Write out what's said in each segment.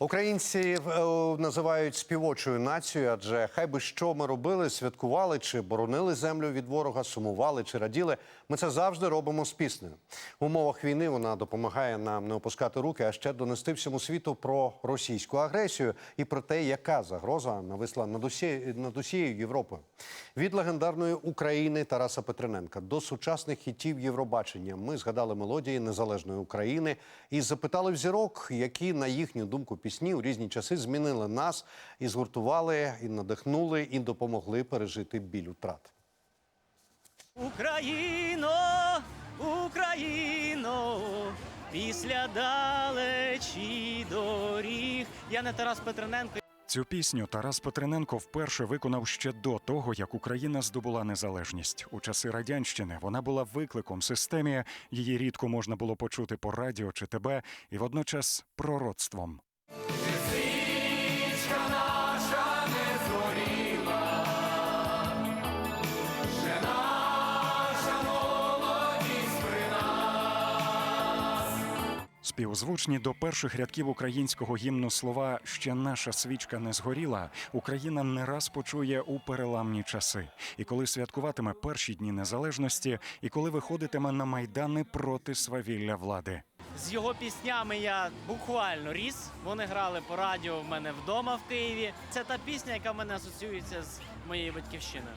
Українці е, називають співочою нацією, адже хай би що ми робили, святкували чи боронили землю від ворога, сумували чи раділи. Ми це завжди робимо з піснею. В умовах війни вона допомагає нам не опускати руки, а ще донести всьому світу про російську агресію і про те, яка загроза нависла над, усі, над усією Європою. Від легендарної України Тараса Петрененка до сучасних хітів Євробачення ми згадали мелодії незалежної України і запитали в зірок, які на їхню думку пісні у різні часи змінили нас і згуртували, і надихнули, і допомогли пережити біль утрат. Україно, Україно, після далечі доріг. Я не Тарас Петрененко. Цю пісню Тарас Петрененко вперше виконав ще до того, як Україна здобула незалежність. У часи радянщини вона була викликом системі. Її рідко можна було почути по радіо чи тебе, і водночас пророцтвом. Співзвучні до перших рядків українського гімну слова Ще наша свічка не згоріла. Україна не раз почує у переламні часи. І коли святкуватиме перші дні незалежності, і коли виходитиме на майдани проти свавілля влади. З його піснями я буквально ріс. Вони грали по радіо в мене вдома в Києві. Це та пісня, яка в мене асоціюється з моєю батьківщиною.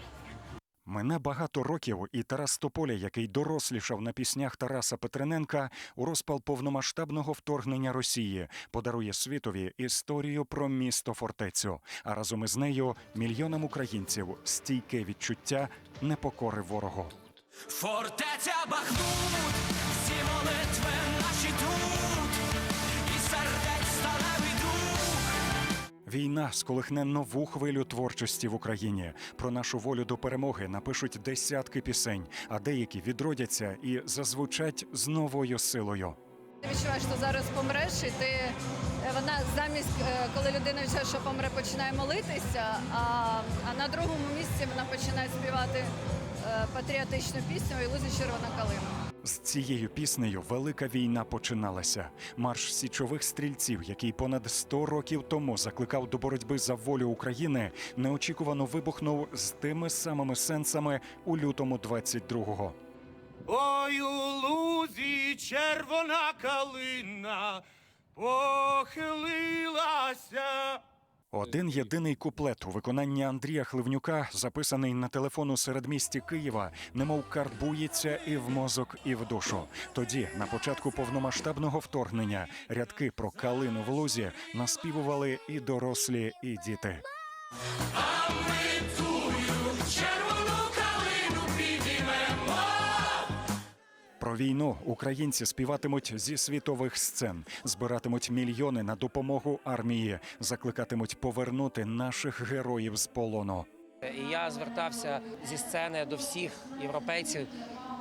Мине багато років, і Тарас Тополя, який дорослішав на піснях Тараса Петрененка, у розпал повномасштабного вторгнення Росії подарує світові історію про місто фортецю. А разом із нею мільйонам українців стійке відчуття непокори ворогу. Фортеця Бахмут, Війна сколихне нову хвилю творчості в Україні. Про нашу волю до перемоги напишуть десятки пісень, а деякі відродяться і зазвучать з новою силою. Ти відчуваєш, що зараз помреш, і ти е, вона замість, е, коли людина відчуває, що помре, починає молитися, а, а на другому місці вона починає співати е, патріотичну пісню і лузі червона калина. З цією піснею велика війна починалася. Марш січових стрільців, який понад 100 років тому закликав до боротьби за волю України, неочікувано вибухнув з тими самими сенсами у лютому 22-го. Ой, у лузі червона калина похилилася. Один єдиний куплет у виконанні Андрія Хливнюка, записаний на телефону середмісті Києва, немов карбується і в мозок, і в душу. Тоді, на початку повномасштабного вторгнення, рядки про калину в лузі наспівували і дорослі, і діти. Про війну українці співатимуть зі світових сцен, збиратимуть мільйони на допомогу армії, закликатимуть повернути наших героїв з полону. І я звертався зі сцени до всіх європейців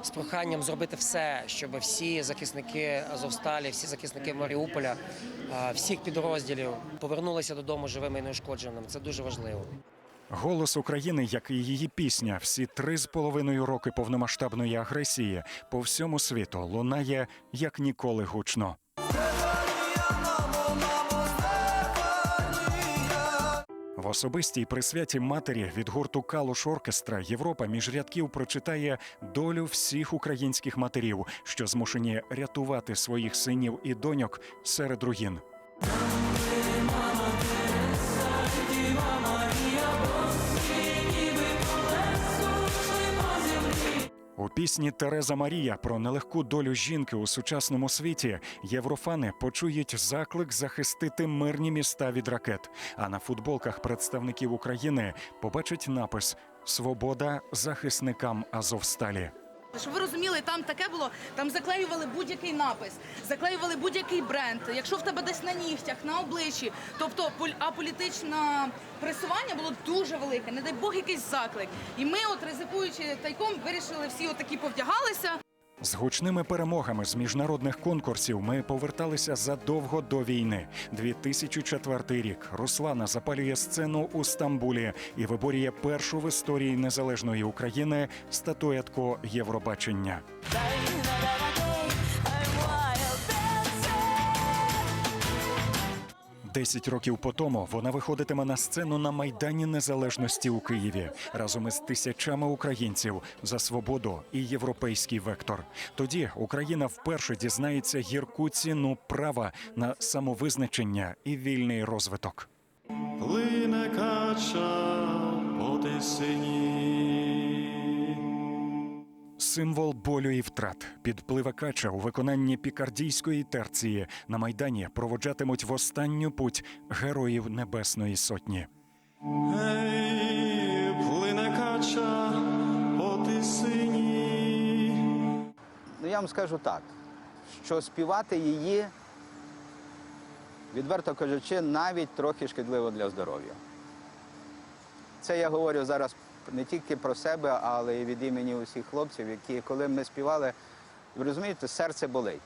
з проханням зробити все, щоб всі захисники Азовсталі, всі захисники Маріуполя, всіх підрозділів повернулися додому живими і неушкодженими. Це дуже важливо. Голос України, як і її пісня, всі три з половиною роки повномасштабної агресії по всьому світу лунає як ніколи гучно. В особистій присвяті матері від гурту Калуш Оркестра Європа між рядків прочитає долю всіх українських матерів, що змушені рятувати своїх синів і доньок серед руїн. У пісні Тереза Марія про нелегку долю жінки у сучасному світі єврофани почують заклик захистити мирні міста від ракет. А на футболках представників України побачать напис Свобода захисникам Азовсталі. Щоб ви розуміли, там таке було, там заклеювали будь-який напис, заклеювали будь-який бренд. Якщо в тебе десь на нігтях, на обличчі, тобто аполітичне пресування було дуже велике, не дай Бог якийсь заклик. І ми, от ризикуючи тайком, вирішили всі отакі повдягалися. З гучними перемогами з міжнародних конкурсів ми поверталися задовго до війни. 2004 рік Руслана запалює сцену у Стамбулі і виборює першу в історії незалежної України статуетку Євробачення. Десять років по тому вона виходитиме на сцену на майдані незалежності у Києві разом із тисячами українців за свободу і європейський вектор. Тоді Україна вперше дізнається гірку ціну права на самовизначення і вільний розвиток. Плине кача по. Символ болю і втрат підпливе кача у виконанні пікардійської терції на майдані проводжатимуть в останню путь героїв Небесної Сотні. Ей, плине кача по тисині. Ну я вам скажу так, що співати її, відверто кажучи, навіть трохи шкідливо для здоров'я. Це я говорю зараз не тільки про себе, але й від імені усіх хлопців, які, коли ми співали, ви розумієте, серце болить.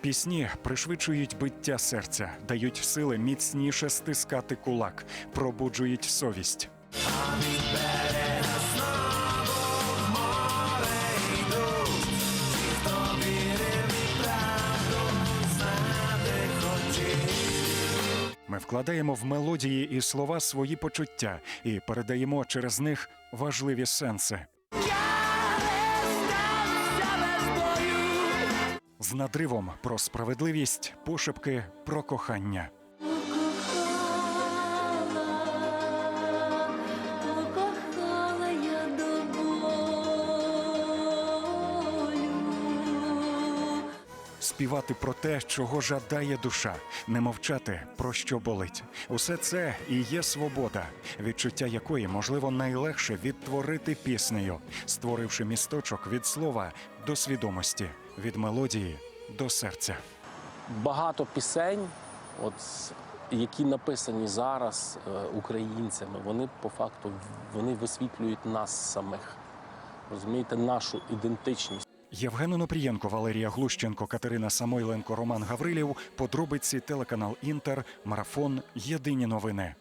Пісні пришвидшують биття серця, дають сили міцніше стискати кулак, пробуджують совість. Вкладаємо в мелодії і слова свої почуття і передаємо через них важливі сенси. З надривом про справедливість, пошепки про кохання. Співати про те, чого жадає душа, не мовчати про що болить. Усе це і є свобода, відчуття якої можливо найлегше відтворити піснею, створивши місточок від слова до свідомості, від мелодії до серця. багато пісень, от, які написані зараз е, українцями, вони по факту вони висвітлюють нас самих. Розумієте, нашу ідентичність. Євген Онопрієнко, Валерія Глущенко, Катерина Самойленко, Роман Гаврилів. Подробиці телеканал Інтер. Марафон. Єдині новини.